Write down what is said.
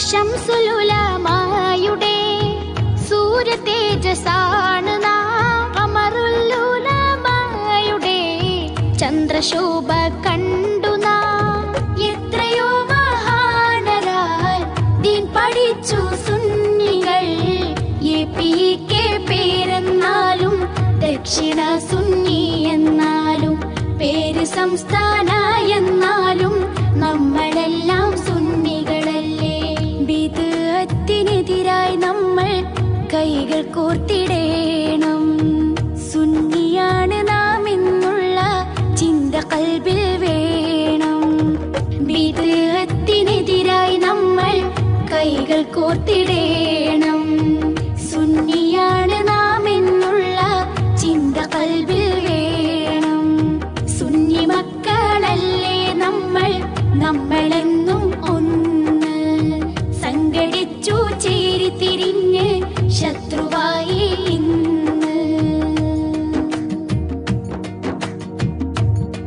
ശംസുലുലമായുടെ സൂര്യ തേജസാണ് നാം. അമറുല്ലുലമായുടെ ചന്ദ്രശോഭ നിങ്ങൾ കോർത്തിടേണം. സുന്നിയാണ് നാം എന്നുള്ള ചിന്ത കൽബിൽ വേണം. വിദേഹത്തിനെതിരായി നമ്മൾ കൈകൾ കോർത്തിടേണം. സുന്നിയാണ് നാം എന്നുള്ള ചിന്ത കൽബിൽ വേണം. സുന്നി മക്കളല്ലേ നമ്മൾ? നമ്മളെന്നും ഒന്ന്. സംഘടിച്ചു ചേരി തിരിഞ്ഞ് ശത്രു